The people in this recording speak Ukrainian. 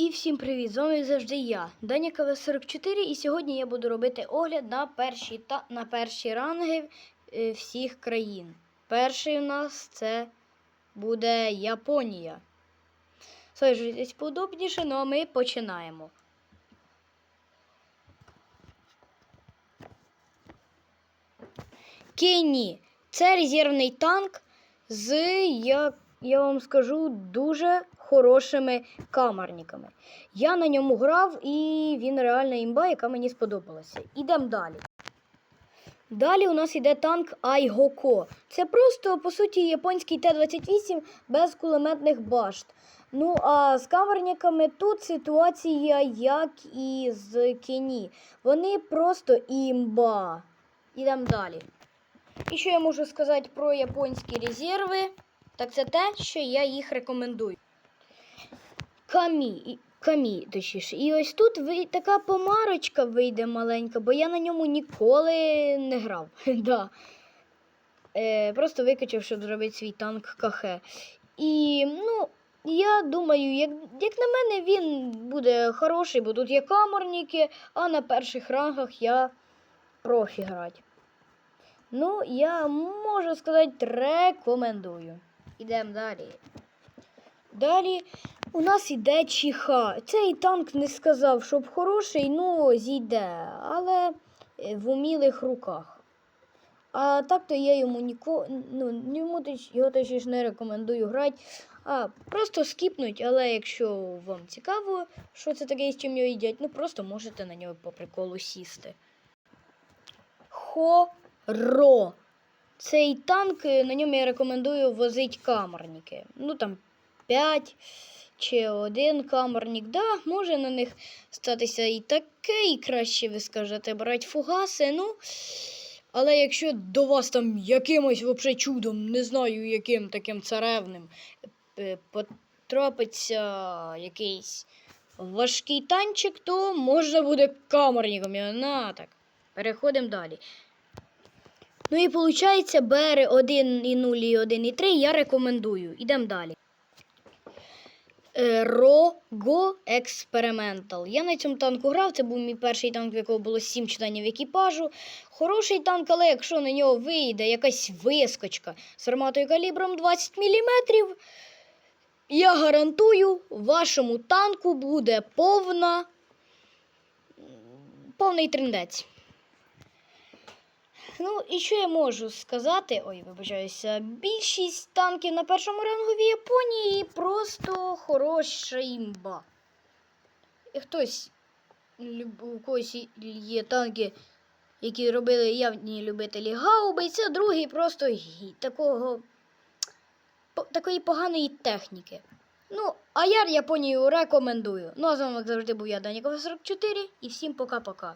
І всім привіт! З вами завжди я, Даня КВ44, і сьогодні я буду робити огляд на перші, та, на перші ранги е, всіх країн. Перший у нас це буде Японія. Саджуйтесь поудобніше, ну а ми починаємо. Кенні. Це резервний танк з, я, я вам скажу, дуже хорошими камерниками. Я на ньому грав і він реальна імба, яка мені сподобалася. Ідемо далі. Далі у нас йде танк Айгоко. Це просто, по суті, японський Т-28 без кулеметних башт. Ну, а з камерниками тут ситуація, як і з Кені. Вони просто імба. Ідемо далі. І що я можу сказати про японські резерви? Так це те, що я їх рекомендую. Камі, камі, точніше. І ось тут така помарочка вийде маленька, бо я на ньому ніколи не грав. да. е, просто викачав, щоб зробити свій танк КХ. І, ну, я думаю, як, як на мене, він буде хороший, бо тут є камерники, а на перших рангах я профі грати. Ну, я можу сказати, рекомендую. Ідемо далі. Далі у нас іде Чіха. Цей танк не сказав, щоб хороший, ну, зійде, але е, в умілих руках. А так-то я йому ніко... ну, йому його точніше не рекомендую грати. А просто скіпнуть, але якщо вам цікаво, що це таке з чим його їдять, ну просто можете на нього по приколу сісти. Хоро. Цей танк, е, на ньому я рекомендую возити камерники. Ну там 5 чи один камерник. Да, може на них статися і таке, і краще ви скажете брати фугаси. Ну, але якщо до вас там якимось вообще чудом, не знаю яким таким царевним, е, потрапиться якийсь важкий танчик, то можна буде камерником. На так. Переходимо далі. Ну і виходить, БР 1 і 0 і 1 і 3 я рекомендую. Ідемо далі. Е, Рого Експериментал. Я на цьому танку грав. Це був мій перший танк, в якого було 7 членів екіпажу. Хороший танк, але якщо на нього вийде якась вискочка з арматою калібром 20 мм, я гарантую, вашому танку буде повна. повний трендець. Ну, і що я можу сказати? Ой, вибачаюся, більшість танків на першому рангу в Японії просто хороша імба. І хтось, у когось є танки, які робили явні любителі гаубиць, а другий просто такого, такої поганої техніки. Ну, а я Японію рекомендую. Ну, а з вами, як завжди, був я, Данікова 44, і всім пока-пока.